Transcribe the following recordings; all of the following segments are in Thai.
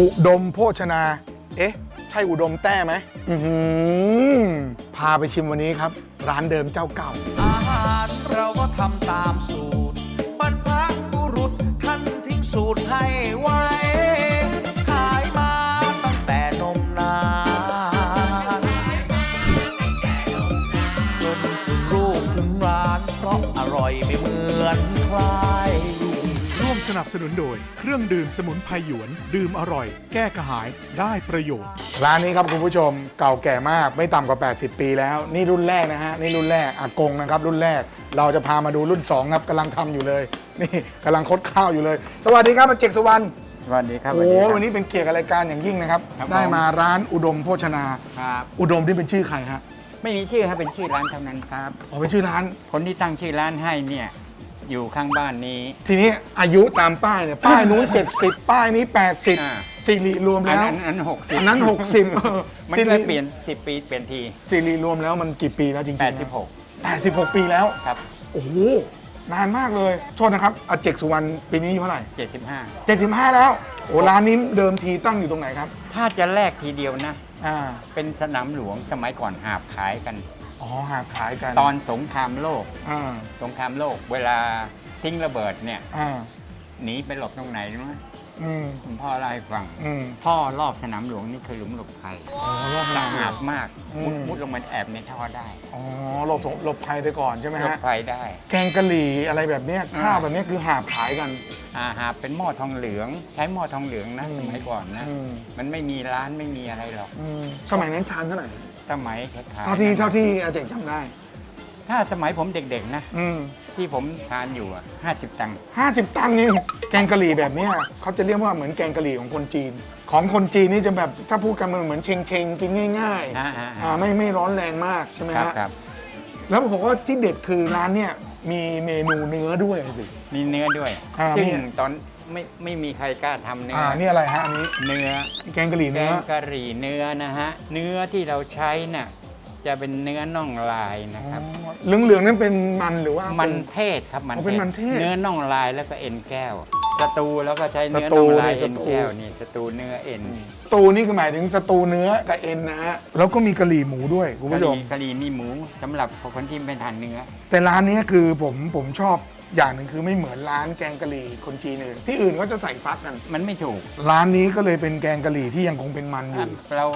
อุดมโภชนา เอ๊ะ ใช่อุดมแต้ไหมอื้อหือพาไปชิมวันนี้ครับ ร้านเดิมเจ้าเก่า อาหารเราก็ทำตามสูตรบรรพบุรุษท่านทิ้งสูตรให้ไว้ สนับสนุนโดย เครื่องดื่มสมุนไพรหยวน ดื่มอร่อย แก้กระหายได้ประโยชน์ ร้านนี้ครับคุณผู้ชมเก่าแก่มากไม่ต่ำกว่า 80 ปีแล้ว นี่รุ่นแรกนะฮะนี่รุ่นแรกอากงนะครับรุ่นแรก เราจะพามาดูรุ่น2ครับกำลังทำอยู่เลย นี่กำลังคดข้าวอยู่เลย สวัสดีครับอาเจกสุวรรณสวัสดีครับโอ้สวัสดีครับ วันนี้เป็นเกียรติกับรายการอย่างยิ่งนะครับครับได้ผมมาร้านอุดมโภชนา ครับ อุดมที่เป็นชื่อใครฮะไม่มีชื่อครับเป็นชื่อร้านเท่านั้นครับ อ๋อเป็นชื่อร้านคนที่ตั้งชื่อร้านให้เนี่ย อยู่ข้างบ้านนี้ ทีนี้อายุตามป้ายเนี่ยป้ายนู้น 70 ป้ายนี้ อ่า 80สิริรวมอันแล้ว นั้นอันหกสิบอันนั้น 60เออมันสิเลยริเปลี่ยนสิบปีเปลี่ยนที สิริรวมแล้วมันกี่ปีแล้วจริงๆแปนะดสิบหก86 ปีแล้ว ครับโอ้โห นานมากเลย โทษนะครับอาเจกสุวรรณปีนี้อายุเท่าไหร่ เจ็ดสิบห้า75 แล้ว โอ้ร้านนี้เดิมทีตั้งอยู่ตรงไหนครับ ถ้าจะแลกทีเดียวนะ อ่า เป็นสนามหลวงสมัยก่อนหาบขายกัน อ๋อหาบขายกันตอนสงครามโลก อ่าสงครามโลก เวลาทิ้งระเบิดเนี่ยอ่าหนีไปหลบตรงไหนรู้ไหมอืมคุณพ่อเล่าให้ฟัง อืม พ่อรอบสนามหลวงนี่คือหลุมหลบภัยอ๋อรอบสะน้ำอาดมากอืม มุดมุดลงมาแอบในท่อได้อ๋อหลบสงหลบภัยไปก่อนใช่ไหมหลบฮะภัยได้ แกงกะหรี่อะไรแบบเนี้ยอ่าข้าวแบบเนี้ยคือหาบขายกัน อาหารเป็นหม้อทองเหลือง ใช้หม้อทองเหลืองนะอืม สมัยก่อนนะ อืมมันไม่มีร้านไม่มีอะไรหรอก อืมสมัยนั้นชามเท่าไหร่ สมัยขายๆเท่าที่นะเท่าที่อาเจกจำได้ ถ้าสมัยผมเด็กๆนะ อืมที่ผมทานอยู่อะ50 ตังค์ห้าสิบตังค์เองแกงกะหรี่แบบเนี้ยเขาจะเรียกว่าเหมือนแกงกะหรี่ของคนจีน ของคนจีนนี่จะแบบถ้าพูดกันมันเหมือนเชงเชงๆกินง่ายอ่าอ่าๆอ่าไม่ไม่ร้อนแรงมากใช่ไหมครับฮะครับแล้วผมว่าที่เด็ดคือร้านเนี่ยมีเมนูเนื้อด้วยสิ มีเนื้อด้วย อ่าซึ่งมี ตอน ไม่ไม่มีใครกล้าทำเนื้ออ่าอนี่อะไรฮะอันนี้เนื้อแกงกะหรี่แกเนื้องกะหรี่เนื้อนะฮะ เนื้อที่เราใช้น่ะจะเป็นเนื้อน่องลายนะครับ เหลืองเหลืองๆนั่นเป็นมันหรือว่ามัเป็นเทศครับมันอ๋อเป็นมันเทศเนื้อน่องลายแล้วก็เอ็นแก้วสตูแล้วก็ใช้เนื้อสตูน่องลายเนี่ยสเอ็นตู แก้วนี่สตูเนื้อเอ็นสตูนี่คือหมายถึงสตูเนื้อกับเอ็นนะฮะแล้วก็มีกะหรี่หมูด้วยคุณกะผู้หชรี่มกะหรี่มีหมูสำหรับคนที่ไม่ทานเนื้อ แต่ร้านเนี้ยคือผมผมชอบ อย่างหนึ่งคือไม่เหมือนร้านแกงกะหรี่คนจีนอื่นที่อื่นก็จะใส่ฟักกัน มันไม่ถูกร้านนี้ก็เลยเป็นแกงกะหรี่ที่ยังคงเป็นมันอยู่ เรา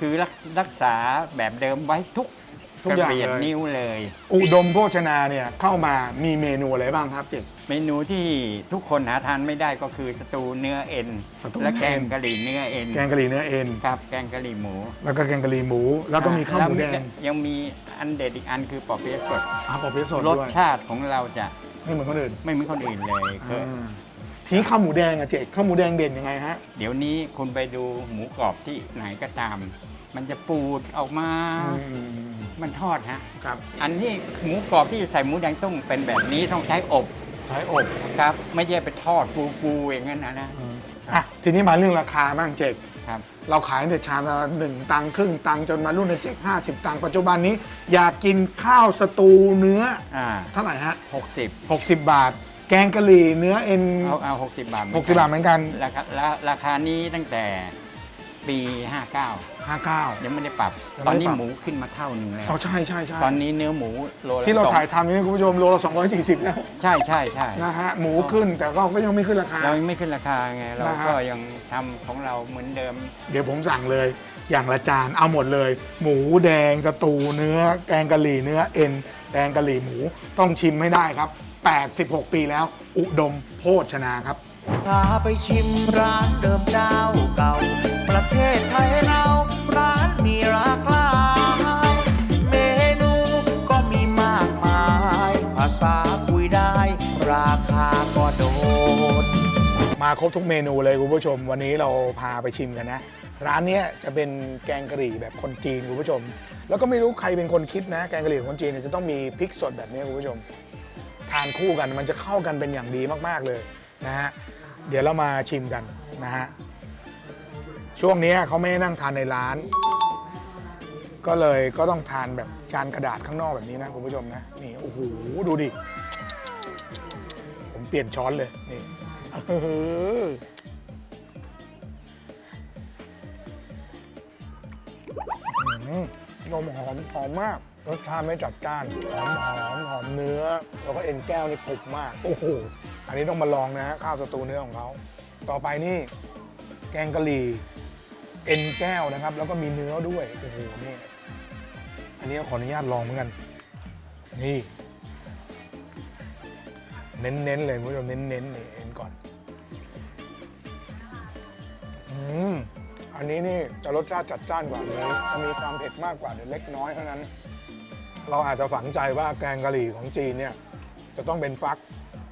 คือรักรักษาแบบเดิมไว้ทุก ทุกกระอย่างเบียดเลย นิ้วเลย อุดมโภชนาเนี่ยเข้ามามีเมนูอะไรบ้างครับเจ็ดเมนูที่ทุกคนหาทานไม่ได้ก็คือสตูเนื้อเอ็น สตูและเนื้อแกเอ็งน กะหรี่เนื้อเอ็นแกงกะหรี่เนื้อเอ็น ครับแกงกะหรี่หมูแล้วก็แกงกะหรี่หมู แล้วก็มีข้าวหมูแดงยังมีอันเด็ดอีกอันคือปอเปี๊ยะสดอาปอเปี๊ยะสดรสด้วยชาติของเราจะไม่เหมือนคนอื่นไม่เหมือนคนอื่นเลยคืออ่าทีนี้ข้าวหมูแดงอะเจ็ดข้าวหมูแดงเด่นยังไงฮะ เดี๋ยวนี้คุณไปดูหมูกรอบที่ไหนก็ตาม มันจะปูดออกมามั นทอดฮะ ครับอันนี้หมูกรอบที่ใส่หมูแดงต้องเป็นแบบนี้ต้องใช้อบใช้อบครับ ไม่ใช่ไปทอดปูปูๆอย่างนั้นนะนะอะทีนี้มาเรื่องราคาบ้างเจ็กครับ เราขายตั้งแต่ชามละหนึ่งตังค์ครึ่งตังค์จนมารุ่นในเจ็กห้าสิบตังค์ปัจจุบันนี้ อยากกินข้าวสตูเนื้อ อ่าเท่าไหร่ฮะหกสิบ60 บาท แกงกะหรี่เนื้อเอ็นเอาเอาหกสิบบาท60 บาทเหมือนกัน ราคาราราคานี้ตั้งแต่ ปี 59 59 ยังไม่ได้ปรับ ยังตอนไม่ได้นี้ปรับ หมูขึ้นมาเท่าหนึ่งแล้ว อ๋อใช่ใช่ใช่ตอนนี้เนื้อหมูโลละที่เราสองถ่ายทำนี่คุณผู้ชมโลละ240แล้วใช่ใช่ใช่ นะฮะหมูขึ้นแต่ก็ก็ยังไม่ขึ้นราคา เรายังไม่ขึ้นราคาไง เรานะฮะ ก็ยังทำของเราเหมือนเดิม เดี๋ยวผมสั่งเลย อย่างละจานเอาหมดเลย หมูแดงสตูเนื้อ แกงกะหรี่เนื้อเอ็นแกงกะหรี่หมูต้องชิมให้ได้ครับ 86 ปีแล้ว อุดมโภชนาครับ พาไปชิมร้านเดิมเจ้าเก่า ประเทศไทยเรา ร้านมีหลากหลายเมนูก็มีมากมาย ภาษาคุยได้ ราคาก็โดด มาครบทุกเมนูเลยคุณผู้ชม วันนี้เราพาไปชิมกันนะ ร้านเนี้ยจะเป็นแกงกะหรี่แบบคนจีนคุณผู้ชม แล้วก็ไม่รู้ใครเป็นคนคิดนะ แกงกะหรี่ของคนจีนเนี่ยจะต้องมีพริกสดแบบนี้คุณผู้ชม ทานคู่กันมันจะเข้ากันเป็นอย่างดีมาก ๆ เลยนะฮะ เดี๋ยวเรามาชิมกันนะฮะ ช่วงนี้เขาไม่นั่งทานในร้าน ก็เลยก็ต้องทานแบบจานกระดาษข้างนอกแบบนี้นะคุณผู้ชมนะ นี่โอ้โหดูดิ ผมเปลี่ยนช้อนเลยนี่นมหอมหอมมากรสชาติไม่จัดจ้านหอมหอมหอมเนื้อ แล้วก็เอ็นแก้วนี่กรุกมาก โอ้โห อันนี้ต้องมาลองนะฮะข้าวสตูเนื้อของเขาต่อไปนี่แกงกะหรี่เอ็นแก้วนะครับ แล้วก็มีเนื้อด้วยโอ้โหนี่อันนี้ขออนุญาตลองเหมือนกัน นี่ เน้นๆเลยคุณผู้ชมเน้นๆนี่เอ็นก่อนอืมอันนี้นี่จะรสชาติจัดจ้านกว่านี้จะมีความเผ็ดมากกว่าเดี๋ยวเล็กน้อยเท่านั้น เราอาจจะฝังใจว่าแกงกะหรี่ของจีนเนี่ย จะต้องเป็นฟัก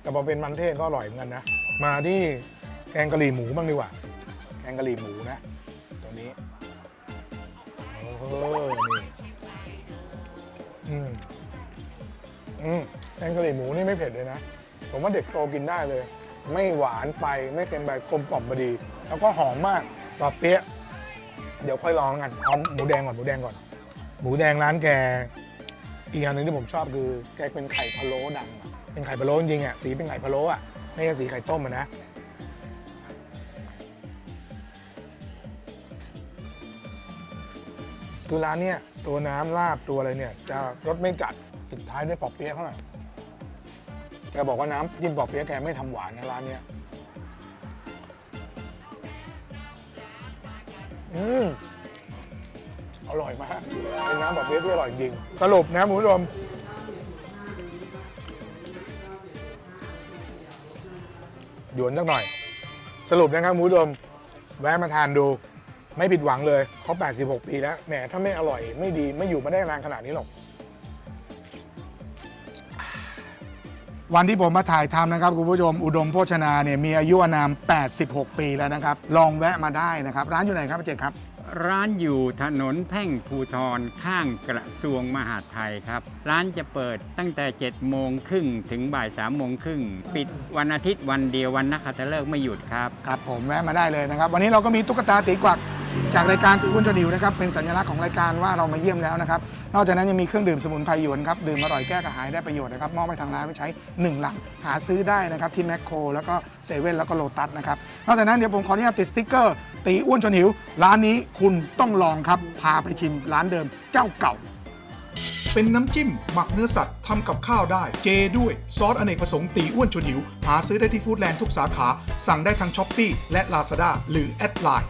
แต่พอเป็นมันเทศก็อร่อยเหมือนกันนะ มาที่แกงกะหรี่หมูบ้างดีกว่า แกงกะหรี่หมูนะ ตัวนี้โอ้โหนี่อืมอืมแกงกะหรี่หมูนี่ไม่เผ็ดเลยนะ ผมว่าเด็กโตกินได้เลย ไม่หวานไปไม่เค็มไปกลมกล่อมพอดี แล้วก็หอมมากปอเปี๊ยะเดี๋ยวค่อยลองกันเอาหมูแดงก่อนหมูแดงก่อน หมูแดงร้านแกอีกอย่างหนึ่งที่ผมชอบคือ แกเป็นไข่พะโล้ดำอะ เป็นไข่พะโล้จริงๆอะสีเป็นไข่พะโล้อะไม่ใช่สีไข่ต้มอะนะคือร้านเนี้ยตัวน้ำราดตัวอะไรเนี่ย จะรสไม่จัดปิดท้ายด้วยปอเปี๊ยะเท่าไหร่แกบอกว่าน้ำจิ้มปอเปี๊ยะแกไม่ทำหวานนะร้านเนี้ยอืมอร่อยมากเป็นน้ำปอเปี๊ยะที่อร่อยจริงสรุปนะคุณผู้ชม หยวนสักหน่อย สรุปนะครับคุณผู้ชมแวะมาทานดูไม่ผิดหวังเลยเขา86 ปีแล้วแหมถ้าไม่อร่อยไม่ดีไม่อยู่มาได้นานขนาดนี้หรอก วันที่ผมมาถ่ายทำนะครับคุณผู้ชมอุดมโภชนาเนี่ยมีอายุอานาม 86 ปีแล้วนะครับ ลองแวะมาได้นะครับ ร้านอยู่ไหนครับเจ๊ครับ ร้านอยู่ถนนแพ่งภูทรข้างกระทรวงมหาดไทยครับ ร้านจะเปิดตั้งแต่7โมงครึ่งถึงบ่าย3โมงครึ่งปิดวันอาทิตย์วันเดียววันนักขัตฤกษ์ไม่หยุดครับ ครับผมแวะมาได้เลยนะครับ วันนี้เราก็มีตุ๊กตาตีกวักจากรายการตีอ้วนจนิวนะครับเป็นสัญลักษณ์ของรายการว่าเรามาเยี่ยมแล้วนะครับนอกจากนั้นยังมีเครื่องดื่มสมุนไพรหยวนครับดื่มอร่อยแก้กระหายได้ประโยชน์นะครับมอบให้ทางร้านไว้ใช้ 1 หลังหาซื้อได้นะครับที่แมคโครแล้วก็เซเว่นแล้วก็โลตัสนะครับนอกจากนั้นเดี๋ยวผมขออนุญาตติดสติ๊กเกอร์ ตีอ้วนชนหิว ร้านนี้คุณต้องลองครับ พาไปชิมร้านเดิมเจ้าเก่า เป็นน้ำจิ้ม หมักเนื้อสัตว์ทำกับข้าวได้ เจด้วย ซอสอเนกประสงค์ตีอ้วนชวนหิว หาซื้อได้ที่ฟู้ดแลนด์ทุกสาขา สั่งได้ทางช้อปปีและ Lazada หรือแอดไลน์